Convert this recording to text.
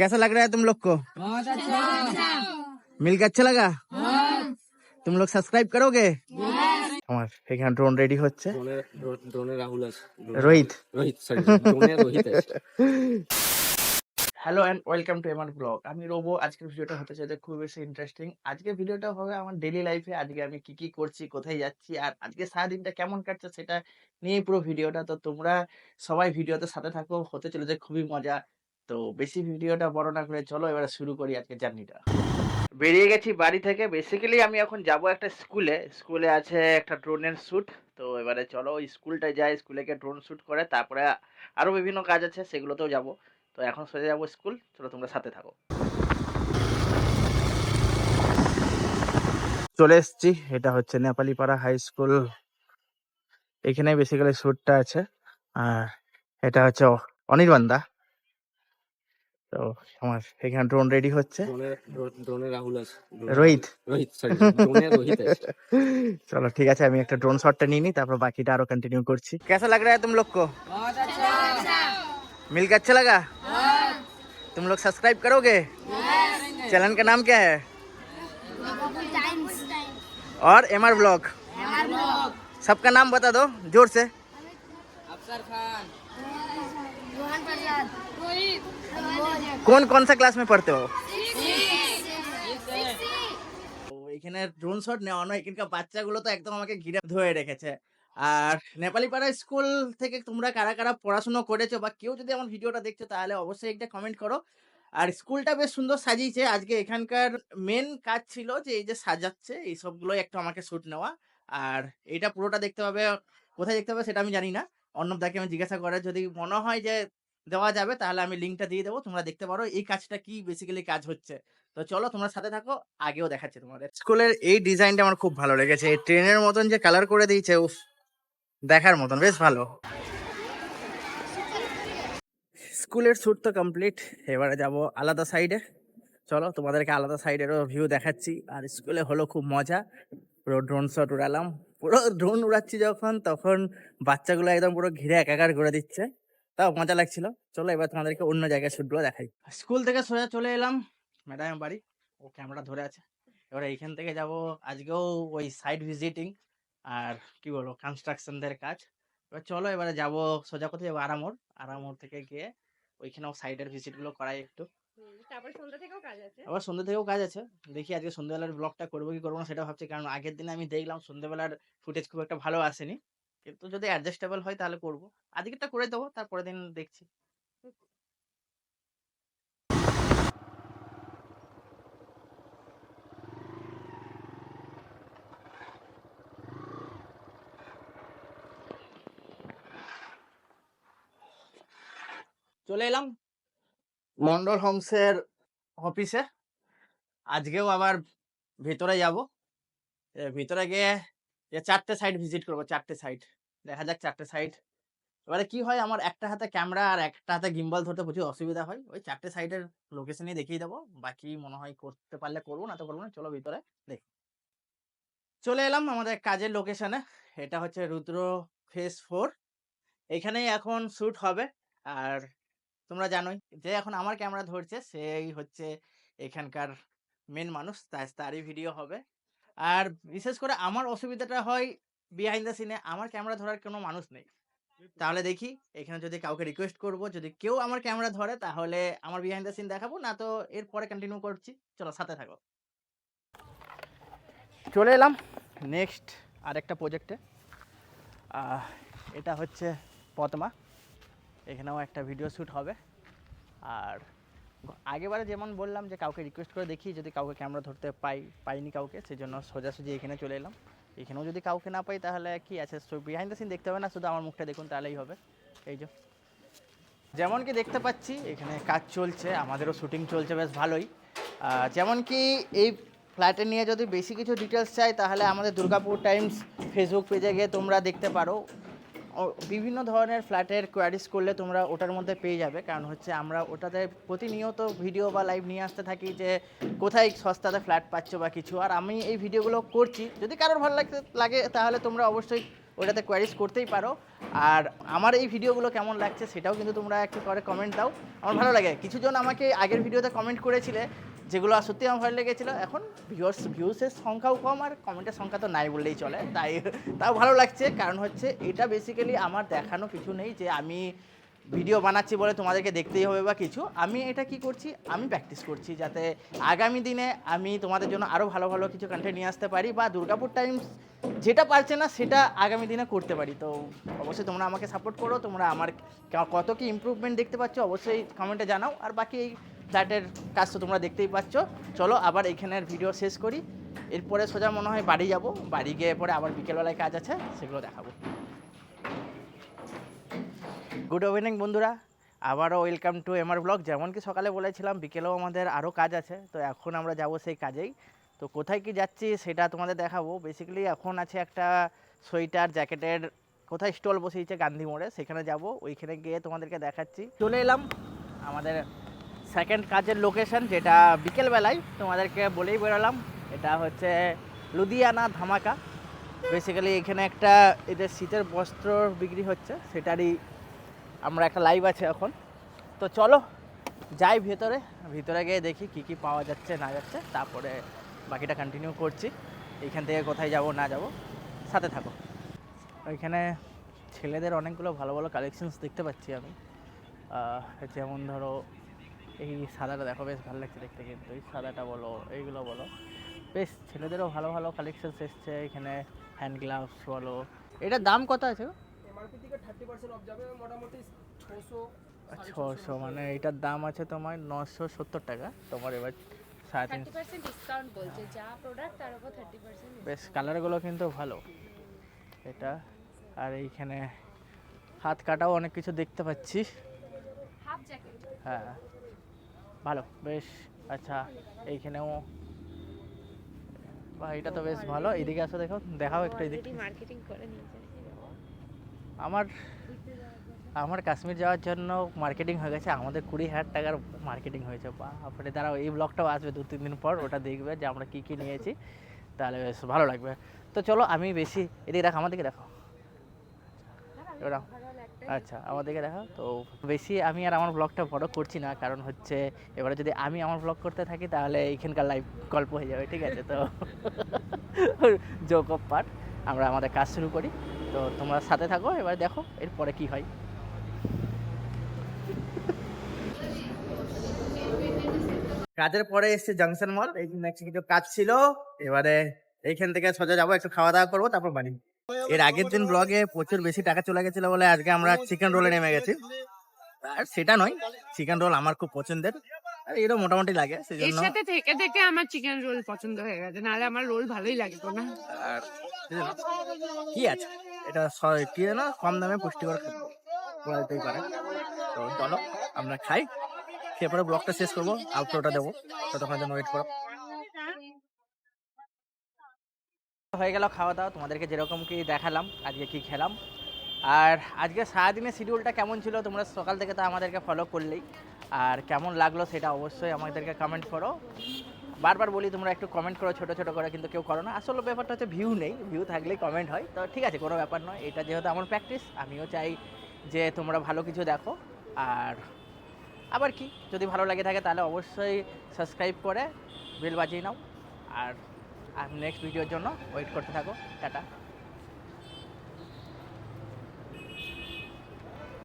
कैसा लग रहा है तुम लोग को बहुत अच्छा मिल के अच्छा लगा तुम लोग সাবস্ক্রাইব করোগে আমার এখানে ড্রোন রেডি হচ্ছে ড্রোনের ড্রোনের রাহুল আছে রোহিত রোহিত সরি ড্রোনের রোহিত আছে hello and welcome to MR blog আমি রোবো আজকের ভিডিওটা হতে চাইতে খুব বেশি ইন্টারেস্টিং আজকের ভিডিওটা হবে আমার ডেলি লাইফে আজকে আমি কি কি করছি কোথায় যাচ্ছি আর আজকে সারাদিনটা কেমন কাটছে সেটা নিয়ে পুরো ভিডিওটা তো তোমরা সবাই ভিডিওতে সাথে থাকো হতে চলেছে খুবই মজা তো বেশি ভিডিওটা বড় না করে চলো এবারে শুরু করি আজকে জার্নিটা। বেরিয়ে গেছি বাড়ি থেকে। বেসিক্যালি আমি এখন যাব একটা স্কুলে স্কুলে আছে একটা ড্রোনের শ্যুট তো এবারে চলো ওই স্কুলটায় যাই। স্কুলে গিয়ে ড্রোন শ্যুট করে। তারপরে আরও বিভিন্ন কাজ আছে সেগুলোতেও যাব। তো এখন সোজা যাব স্কুল চলো তোমরা সাথে থাকো। চলে এসেছি। এটা হচ্ছে নেপালি পাড়া হাই স্কুল এখানে বেসিক্যালি শ্যুটটা আছে। আর এটা হচ্ছে অ- অনির্বাণদা তো আমার এখানে ড্রোন রেডি হচ্ছে ড্রোনের ড্রোনের রাহুল আছে রোহিত রোহিত সরি ড্রোনের রোহিত আছে चलो ठीक है আমি একটা ড্রোন শটটা নিয়ে নিই তারপর বাকিটা আরো कंटिन्यू করছি कैसा लग रहा है तुम लोग को बहुत अच्छा मिल के अच्छा लगा तुम लोग सब्सक्राइब करोगे चैनल का नाम क्या है और एम आर ब्लॉग सबका नाम बता दो जोर से अफसर खान कौन कौन सा क्लास में पढ़ते हो তো এখানে ড্রোন শট নেওয়া নয় এখানকার বাচ্চাগুলো তো একদম আমাকে ঘিরে ধরে রেখেছে আর নেপালি পাড়া স্কুল থেকে তোমরা কারা কারা পড়াশোনা করেছো বা কেউ যদি আমার ভিডিওটা দেখছো তাহলে অবশ্যই একটা কমেন্ট করো আর স্কুলটা বেশ সুন্দর সাজিয়েছে আজকে এখানকার মেন কাজ ছিল যে এই যে সাজাচ্ছে এই সবগুলোই একটু আমাকে শ্যুট নেওয়া আর এটা পুরোটা দেখতে পাবে কোথায় দেখতে পাবে সেটা আমি জানি না অর্ণবদাকে আমি জিজ্ঞাসা করে যদি মনে হয় যে দেওয়া যাবে, তাহলে আমি লিঙ্কটা দিয়ে দেবো, তোমরা দেখতে পারো এই কাজটা কি বেসিক্যালি কাজ হচ্ছে। তো চলো তোমরা সাথে থাকো, আগেও দেখাচ্ছি তোমাদের। স্কুলের এই ডিজাইনটা আমার খুব ভালো লেগেছে, এই ট্রেনের মতন যে কালার করে দিয়েছে, উফ, দেখার মতন, বেশ ভালো। স্কুলের শ্যুট তো কমপ্লিট এবারে যাব আলাদা সাইডে চলো তোমাদেরকে আলাদা সাইডেরও ভিউ দেখাচ্ছি। আর স্কুলে হলো খুব মজা, পুরো ড্রোন শট উড়ালাম। পুরো ড্রোন উড়াচ্ছি যখন, তখন বাচ্চাগুলো একদম পুরো ঘিরে একাকার করে দিচ্ছে। তাও মজা লাগছিল। চলো এবার তোমাদেরকে অন্য জায়গায় শ্যুটগুলো দেখাই। স্কুল থেকে সোজা চলে এলাম ম্যাডাম বাড়ি। ও ক্যামেরা ধরে আছে। এবার এইখান থেকে যাব আজকেও ওই সাইড ভিজিটিং আর কি বলব কনস্ট্রাকশনদের কাজ। এবার চলো এবারে যাব সোজা কোথায় যাব? আরামোর। আরামোর থেকে গিয়ে ওইখানেও সাইডের ভিজিটগুলো করাই একটু। তারপর সন্ধ্যা থেকেও কাজ আছে। আবার সন্ধ্যে থেকেও কাজ আছে। দেখি আজকে সন্ধ্যেবেলার ব্লগটা করব কি করব না সেটা ভাবছি। কারণ আগের দিনে আমি দেখলাম সন্ধ্যেবেলার ফুটেজ খুব একটা ভালো আসেনি। কিন্তু যদি অ্যাডজাস্টেবল হয় তাহলে করব। আজকেরটা করে দেবো, তারপরের দিন দেখছি। চলে এলাম মন্ডল হোমসের অফিসে। আজকেও আবার ভেতরে যাব। ভিতরে গিয়ে চারটে সাইড ভিজিট করব, চারটে সাইড দেখা যাক চারটে সাইড এবারে কি হয়, আমার একটা হাতে ক্যামেরা আর একটা হাতে গিম্বল ধরতে প্রচুর অসুবিধা হয়। ওই চারটে সাইডের লোকেশনই দেখিয়ে দেবো। বাকি মনে হয় করতে পারলে করব, না তো করব না, চলো ভিতরে দেখি। চলে এলাম আমাদের কাজের লোকেশনে এটা হচ্ছে রুদ্র ফেস ফোর এখানেই এখন শ্যুট হবে। আর তোমরা জানোই যে এখন আমার ক্যামেরা ধরছে, সেই হচ্ছে এখানকার মেন মানুষ। তাই তারই ভিডিও হবে। আর বিশেষ করে আমার অসুবিধাটা হয় বিহাইন্ড দ্য সিনে আমার ক্যামেরা ধরার কোনো মানুষ নেই। তাহলে দেখি এখানে যদি কাউকে রিকোয়েস্ট করব যদি কেউ আমার ক্যামেরা ধরে তাহলে আমার বিহাইন্ড দ্য সিন দেখাবো না তো এরপরে কন্টিনিউ করছি। চলো সাথে থাকো। চলে এলাম নেক্সট আরেকটা প্রজেক্টে এটা হচ্ছে পদ্মা। এখানেও একটা ভিডিও শ্যুট হবে। আর আগেবারে যেমন বললাম যে কাউকে রিকোয়েস্ট করে দেখি, যদি কাউকে ক্যামেরা ধরতে পাই, পাইনি কাউকে সেই জন্য সোজাসুজি এখানে চলে এলাম। এখানেও যদি কাউকে না পাই, তাহলে কি আছে? বিহাইন্ড দ্য সিন দেখতে হবে না, শুধু আমার মুখটা দেখুন, তাহলেই হবে। এই যে। যেমন কি দেখতে পাচ্ছি, এখানে কাজ চলছে, আমাদেরও শুটিং চলছে, বেশ ভালোই। যেমন কি এই ফ্ল্যাটে নিয়ে যদি বেশি কিছু ডিটেলস চাই, তাহলে আমাদের দুর্গাপুর টাইমস ফেসবুক পেজে গিয়ে তোমরা দেখতে পারো। বিভিন্ন ধরনের ফ্ল্যাটের কোয়ারিজ করলে তোমরা ওটার মধ্যে পেয়ে যাবে। কারণ হচ্ছে আমরা ওটাতে প্রতিনিয়ত ভিডিও বা লাইভ নিয়ে আসতে থাকি যে, কোথায় সস্তাতে ফ্ল্যাট পাচ্ছ বা কিছু। আর আমি এই ভিডিওগুলো করছি। যদি কারোর ভালো লাগতে লাগে, তাহলে তোমরা অবশ্যই ওটাতে কোয়ারিজ করতেই পারো। আর আমার এই ভিডিওগুলো কেমন লাগছে, সেটাও কিন্তু তোমরা একটু করে কমেন্ট দাও। আমার ভালো লাগে। কিছুজন আমাকে আগের ভিডিওতে কমেন্ট করেছিলে যেগুলো সত্যি আমার ভালো লেগেছিলো। এখন ভিউয়ার্স ভিউসের সংখ্যাও কম আর কমেন্টের সংখ্যা তো নাই বললেই চলে। তাই, তাও ভালো লাগছে। কারণ হচ্ছে এটা বেসিক্যালি আমার দেখানো কিছু নেই যে আমি ভিডিও বানাচ্ছি বলে তোমাদেরকে দেখতেই হবে বা কিছু। আমি এটা কি করছি? আমি প্র্যাকটিস করছি যাতে আগামী দিনে আমি তোমাদের জন্য আরও ভালো ভালো কিছু কন্টেন্ট নিয়ে আসতে পারি বা দুর্গাপুর টাইমস যেটা পারছে না সেটা আগামী দিনে করতে পারি। তো অবশ্যই তোমরা আমাকে সাপোর্ট করো। তোমরা আমার কত কি ইমপ্রুভমেন্ট দেখতে পাচ্ছ অবশ্যই কমেন্টে জানাও। আর বাকি এই ফ্ল্যাটের কাজ তো তোমরা দেখতেই পাচ্ছ। চলো আবার এখানের ভিডিও শেষ করি। এরপরে সোজা মনে হয় বাড়ি যাব। বাড়ি গিয়ে পরে আবার বিকেলবেলায় কাজ আছে, সেগুলো দেখাবো। গুড ইভিনিং বন্ধুরা। আবারও ওয়েলকাম টু এমআর ব্লগ যেমন কি সকালে বলেছিলাম, বিকেলেও আমাদের আরও কাজ আছে। তো এখন আমরা যাব সেই কাজেই। তো কোথায় কি যাচ্ছি সেটা তোমাদের দেখাবো। বেসিক্যালি এখন আছে একটা সোয়েটার, জ্যাকেটের, কোথায় স্টল বসিয়েছে গান্ধী মোড়ে, সেখানে যাব। ওইখানে গিয়ে তোমাদেরকে দেখাচ্ছি। চলে এলাম আমাদের সেকেন্ড কাজের লোকেশন যেটা বিকেলবেলায় তোমাদেরকে বলেই বেরোলাম, এটা হচ্ছে লুধিয়ানা ধামাকা। বেসিক্যালি এখানে একটা এদের শীতের বস্ত্র বিক্রি হচ্ছে, সেটারই আমরা একটা লাইভ আছে এখন। তো চলো, যাই ভেতরে, ভিতরে গিয়ে দেখি কি কি পাওয়া যাচ্ছে, না যাচ্ছে, তারপরে বাকিটা কন্টিনিউ করছি। এইখান থেকে কোথায় যাব, না যাব, সাথে থাকো। ওইখানে ছেলেদের অনেকগুলো ভালো ভালো কালেকশনস দেখতে পাচ্ছি আমি। যেমন ধরো এই সাদাটা দেখো বেশ ভালো লাগছে দেখতে কিন্তু। এই সাদাটা বলো এইগুলো বলো। বেশ ছেলেদেরও ভালো ভালো কালেকশনস এসছে। এখানে হ্যান্ড গ্লাভস বলো। এটার দাম কত আছে? গো? এমআরপি থেকে থার্টি পার্সেন্ট অফ যাবে মোটামুটি ছশো ছশো মানে এটার দাম আছে তোমার নশো সত্তর টাকা। তোমার এবার সাড়ে তিন থার্টি পার্সেন্ট ডিসকাউন্ট বলছে যা প্রোডাক্ট তার উপর থার্টি পার্সেন্ট বেশ কালারগুলো কিন্তু ভালো। এটা আর এইখানে হাত কাটাও অনেক কিছু দেখতে পাচ্ছি। হাফ হ্যাঁ। ভালো বেশ আচ্ছা এইখানেও বা এটা তো বেশ ভালো এদিকে আসো দেখো দেখাও একটু এদিকে মার্কেটিং করে নিয়েছে। আমার আমার কাশ্মীর যাওয়ার জন্য মার্কেটিং হয়ে গেছে আমাদের কুড়ি হাজার টাকার মার্কেটিং হয়েছে বাপরে দাঁড়াও এই ব্লগটাও আসবে দু তিন দিন পর ওটা দেখবে যে আমরা কী কী নিয়েছি তাহলে বেশ ভালো লাগবে। তো চলো আমি বেশি এদিকে দেখো আমার দিকে দেখো। আচ্ছা আমাদেরকে দেখা। তো বেশি আমি আর আমার ব্লগটা বড় করছি না, কারণ হচ্ছে এবারে যদি আমি আমার ব্লগ করতে থাকি, তাহলে এইখানকার লাইভ গল্প হয়ে যাবে, ঠিক আছে? তো জোক অফ পার্ট আমরা আমাদের কাজ শুরু করি। তো তোমরা সাথে থাকো, এবার দেখো এরপরে কি হয়। কাজের পরে এসছে জাংশন মল এই কিছু কাজ ছিল। এবারে এইখান থেকে সোজা যাব, একটু খাওয়া দাওয়া করব, তারপর বাড়ি। এর আগের দিন ব্লগে প্রচুর বেশি টাকা চলে গেছিল বলে আজকে আমরা চিকেন রোলে নেমে গেছি। আর সেটা নয় চিকেন রোল আমার খুব পছন্দের। আর এরও মোটামুটি লাগে এর সাথে থেকে থেকে আমার চিকেন রোল পছন্দ হয়ে গেছে নাহলে আমার রোল ভালোই লাগতো না। আর কি আছে? এটা কি না কম দামে পুষ্টিকর খাদ্য। বলা যেতেই পারে। তো চলো আমরা খাই। খেয়ে পরে ব্লগটা শেষ করব। আউটরোটা দেবো। ততক্ষণ জন্য ওয়েট করো। হয়ে গেল খাওয়া দাওয়া তোমাদেরকে যেরকম কি দেখালাম, আজকে কি খেলাম। আর আজকে সারাদিনের শিডিউলটা কেমন ছিল, তোমরা সকাল থেকে তো আমাদেরকে ফলো করলেই। আর কেমন লাগল সেটা অবশ্যই আমাদেরকে কমেন্ট করো। বারবার বলি, তোমরা একটু কমেন্ট করো ছোটো ছোটো করে, কিন্তু কেউ করো না। আসলে ব্যাপারটা হচ্ছে ভিউ নেই ভিউ থাকলেই কমেন্ট হয়। তো ঠিক আছে, কোনো ব্যাপার নয়। এটা যেহেতু আমার প্র্যাকটিস আমিও চাই যে তোমরা ভালো কিছু দেখো। আর আবার কি, যদি ভালো লাগে থাকে, তাহলে অবশ্যই সাবস্ক্রাইব করে বেল বাজিয়ে নাও। আর নেক্সট ভিডিওর জন্য ওয়েট করতে থাকো টাটা।